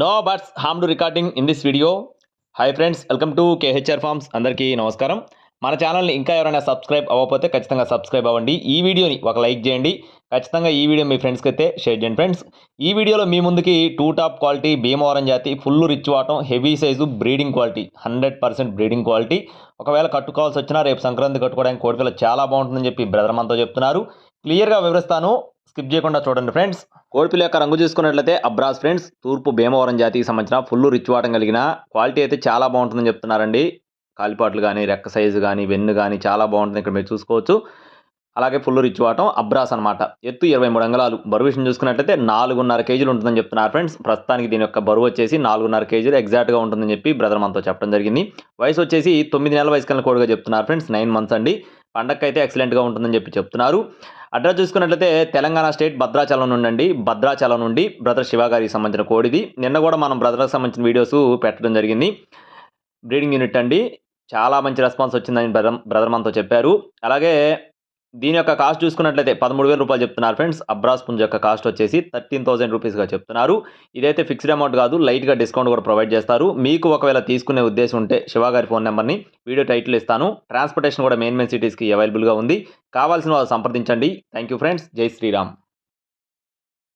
No birds harm to recording in this video hi friends welcome to KHR farms అందరికీ నమస్కారం. మన ఛానల్ని ఇంకా ఎవరైనా సబ్స్క్రైబ్ అవ్వకపోతే ఖచ్చితంగా సబ్స్క్రైబ్ అవ్వండి. ఈ వీడియోని ఒక లైక్ చేయండి. ఖచ్చితంగా ఈ వీడియో మీ ఫ్రెండ్స్కి అయితే షేర్ చేయండి ఫ్రెండ్స్ ఈ వీడియోలో మీ ముందుకి టూ టాప్ క్వాలిటీ భీమవరం జాతి ఫుల్ రిచ్ వాటం heavy size breeding quality hundred percent breeding quality ఒకవేళ కట్టుకోవాల్సి వచ్చినా రేపు సంక్రాంతి కట్టుకోవడానికి కోరికలు చాలా బాగుంటుందని చెప్పి బ్రదర్ మనతో చెప్తున్నారు. క్లియర్గా వివరిస్తాను. స్కిప్ చేయకుండా చూడండి ఫ్రెండ్స్. కోడిపిల్ల యొక్క రంగు చూసుకున్నట్లయితే అబ్రాస్ ఫ్రెండ్స్ తూర్పు భీమవరం జాతికి సంబంధించిన ఫుల్ రిచ్ వాటం కలిగిన క్వాలిటీ అయితే చాలా బాగుంటుందని చెప్తున్నారండి. కాలిపాట్లు కానీ రెక్క సైజు కానీ వెన్ను కానీ చాలా బాగుంటుంది ఇక్కడ మీరు చూసుకోవచ్చు. అలాగే ఫుల్ రిచ్ వాటం అబ్రాస్ అనమాట ఎత్తు ఇరవై మూడు అంగళాలు. బరువు విషయం చూసుకున్నట్లయితే నాలుగున్నర కేజీలు ఉంటుందని చెప్తున్నారు ఫ్రెండ్స్. ప్రస్తుతానికి దీని యొక్క బరువు వచ్చేసి నాలుగున్నర కేజీలు ఎగ్జాక్ట్గా ఉంటుందని చెప్పి బ్రదర్ మనతో చెప్పడం జరిగింది. వయసు వచ్చేసి తొమ్మిది నెలల వయసు కన్నా కోడిగా చెప్తున్నారు ఫ్రెండ్స్. నైన్ మంత్స్ అండి. పండగకి అయితే ఎక్సలెంట్గా ఉంటుందని చెప్పి చెప్తున్నారు. అడ్రస్ చూసుకున్నట్లయితే తెలంగాణ స్టేట్ భద్రాచలం నుండి అండి. భద్రాచలం నుండి బ్రదర్ శివ గారికి సంబంధించిన కోడిది నిన్న కూడా మనం బ్రదర్కి సంబంధించిన వీడియోస్ పెట్టడం జరిగింది. బ్రీడింగ్ యూనిట్ అండి. చాలా మంచి రెస్పాన్స్ వచ్చిందని బ్రదర్ బ్రదర్ మనతో చెప్పారు. అలాగే దీని యొక్క కాస్ట్ చూసుకున్నట్లయితే పదమూడు వేల రూపాయలు చెప్తున్నారు ఫ్రెండ్స్. అబ్రాస్ పుంజ్ యొక్క కాస్ట్ వచ్చేసి థర్టీన్ థౌసండ్ రూపీస్గా చెప్తున్నారు. ఇదైతే ఫిక్స్డ్ అమౌంట్ కాదు లైట్గా డిస్కౌంట్ కూడా ప్రొవైడ్ చేస్తారు. మీకు ఒకవేళ తీసుకునే ఉద్దేశం ఉంటే శివ గారి ఫోన్ నెంబర్ని వీడియో టైటిల్ ఇస్తాను. ట్రాన్స్పోర్టేషన్ కూడా మెయిన్ మెయిన్ సిటీస్కి అవైలబుల్గా ఉంది. కావాల్సిన వాళ్ళు సంప్రదించండి. Thank you friends. జై శ్రీరామ్.